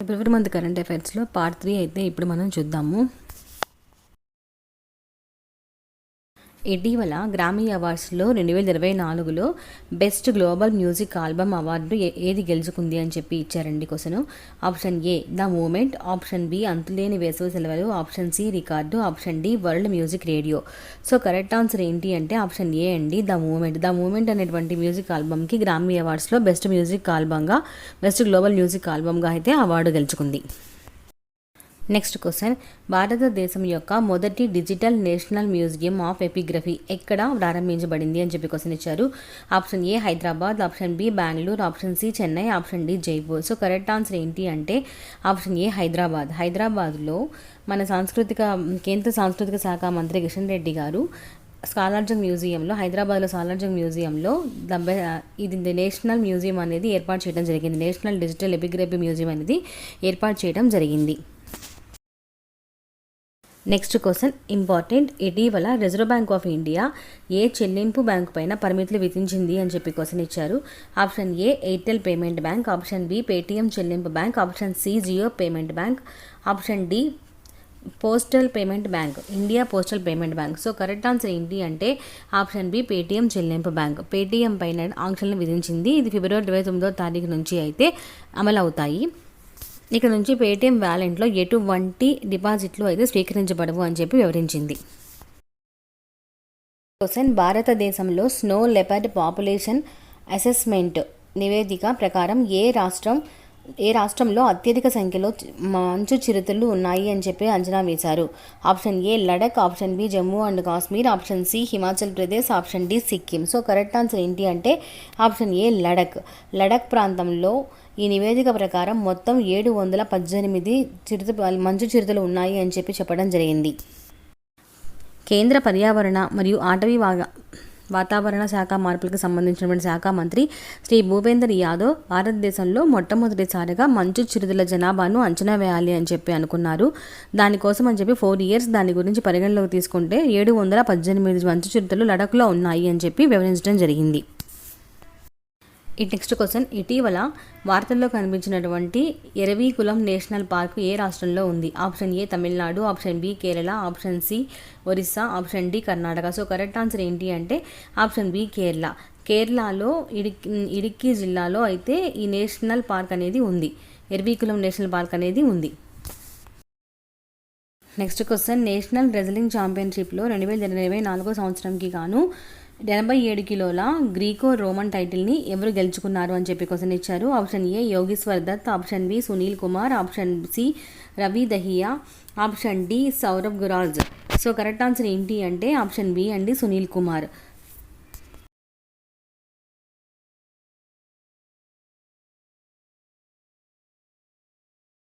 ఫిబ్రవరి month current అఫైర్స్లో part three అయితే ఇప్పుడు మనం చూద్దాము. ఇటీవల గ్రామీ అవార్డ్స్లో రెండు వేల ఇరవై నాలుగులో best global music album award ఏది గెలుచుకుంది అని చెప్పి ఇచ్చారండి question. Option A the moment. Option B అంతులేని వేసవి సెలవులు. Option C record. Option D world music radio. So correct answer ఏంటి అంటే ఆప్షన్ ఏ అండి ద మూమెంట్. ద మూమెంట్ అనేటువంటి మ్యూజిక్ ఆల్బమ్కి గ్రామీ అవార్డ్స్లో బెస్ట్ మ్యూజిక్ ఆల్బమ్గా బెస్ట్ గ్లోబల్ మ్యూజిక్ ఆల్బమ్గా అయితే అవార్డు గెలుచుకుంది. నెక్స్ట్ క్వశ్చన్ భారతదేశం యొక్క మొదటి digital national museum of epigraphy ఎక్కడ ప్రారంభించబడింది అని చెప్పి క్వశ్చన్ ఇచ్చారు. Option A Hyderabad option B Bengaluru option C Chennai option D Jaipur so correct answer ఏంటి అంటే ఆప్షన్ ఏ హైదరాబాద్ హైదరాబాద్లో మన సాంస్కృతిక కేంద్ర సాంస్కృతిక శాఖ మంత్రి కిషన్ రెడ్డి గారు సాలార్జంగ్ మ్యూజియంలో హైదరాబాద్లో సాలార్జంగ్ మ్యూజియంలో డెబ్బై ఇది నేషనల్ మ్యూజియం అనేది ఏర్పాటు చేయడం జరిగింది. నేషనల్ డిజిటల్ ఎపిగ్రఫీ మ్యూజియం అనేది ఏర్పాటు చేయడం జరిగింది. నెక్స్ట్ క్వశ్చన్ ఇంపార్టెంట్ ఇటీవల రిజర్వ్ బ్యాంక్ ఆఫ్ ఇండియా ఏ చెల్లింపు బ్యాంకు పైన పరిమితులు విధించింది అని చెప్పి క్వశ్చన్ ఇచ్చారు. Option A Airtel payment bank option B Paytm చెల్లింపు bank option C Jio payment bank option D postal payment bank India postal payment bank so correct answer ఏంటి అంటే ఆప్షన్ బి పేటిఎం చెల్లింపు బ్యాంక్ పేటిఎం పైన ఆంక్షలను విధించింది. ఇది ఫిబ్రవరి ఇరవై తొమ్మిదో తారీఖు నుంచి అయితే అమలు అవుతాయి ఇక నుంచి పేటిఎం వ్యాలెంట్లో ఎటువంటి డిపాజిట్లు అయితే స్వీకరించబడవు అని చెప్పి వివరించింది. క్వశ్చన్ భారతదేశంలో స్నో లెపర్డ్ పాపులేషన్ అసెస్మెంట్ నివేదిక ప్రకారం ఏ రాష్ట్రం ఏ రాష్ట్రంలో అత్యధిక సంఖ్యలో మంచు చిరుతలు ఉన్నాయి అని చెప్పి అంచనా వేశారు. Option A Ladakh option B Jammu and Kashmir option C Himachal Pradesh option D Sikkim. So correct answer ఏంటి అంటే ఆప్షన్ ఏ లడక్ లడక్ ప్రాంతంలో ఈ నివేదిక ప్రకారం మొత్తం ఏడు వందల పద్దెనిమిది చిరుత మంచు చిరుతలు ఉన్నాయి అని చెప్పి చెప్పడం జరిగింది. కేంద్ర పర్యావరణ మరియు అటవీ వాగ వాతావరణ శాఖ మార్పులకు సంబంధించినటువంటి శాఖ మంత్రి శ్రీ భూపేందర్ యాదవ్ భారతదేశంలో మొట్టమొదటిసారిగా మంచు చిరుతల జనాభాను అంచనా వేయాలి అని చెప్పి అనుకున్నారు. దానికోసం అని చెప్పి ఫోర్ ఇయర్స్ దాని గురించి పరిగణలోకి తీసుకుంటే ఏడు వందల పద్దెనిమిది మంచు చిరుతలు లడఖ్లో ఉన్నాయి అని చెప్పి వివరించడం జరిగింది. ఈ నెక్స్ట్ క్వశ్చన్ ఇటీవల వార్తల్లో కనిపించినటువంటి ఎరవీకులం నేషనల్ పార్క్ ఏ రాష్ట్రంలో ఉంది? Option A Tamil Nadu option B Kerala option C Orissa option D Karnataka. So correct answer ఏంటి అంటే ఆప్షన్ బి కేరళ. కేరళలో ఇడిక్ ఇడిక్కి జిల్లాలో అయితే ఈ నేషనల్ పార్క్ అనేది ఉంది. ఎరవీకులం నేషనల్ పార్క్ అనేది ఉంది. Next question. నేషనల్ రెజ్లింగ్ ఛాంపియన్షిప్లో రెండు వేల ఇరవై నాలుగో సంవత్సరంకి గాను ఎనభై ఏడు కిలోల గ్రీకో రోమన్ టైటిల్ని ఎవరు గెలుచుకున్నారు అని చెప్పి క్వశ్చన్ ఇచ్చారు. Option A Yogeshwar Dutt option B Sunil Kumar option C Ravi Dahiya option D Sourabh Guraj. So correct answer ఏంటి అంటే ఆప్షన్ బి అండి సునీల్ కుమార్.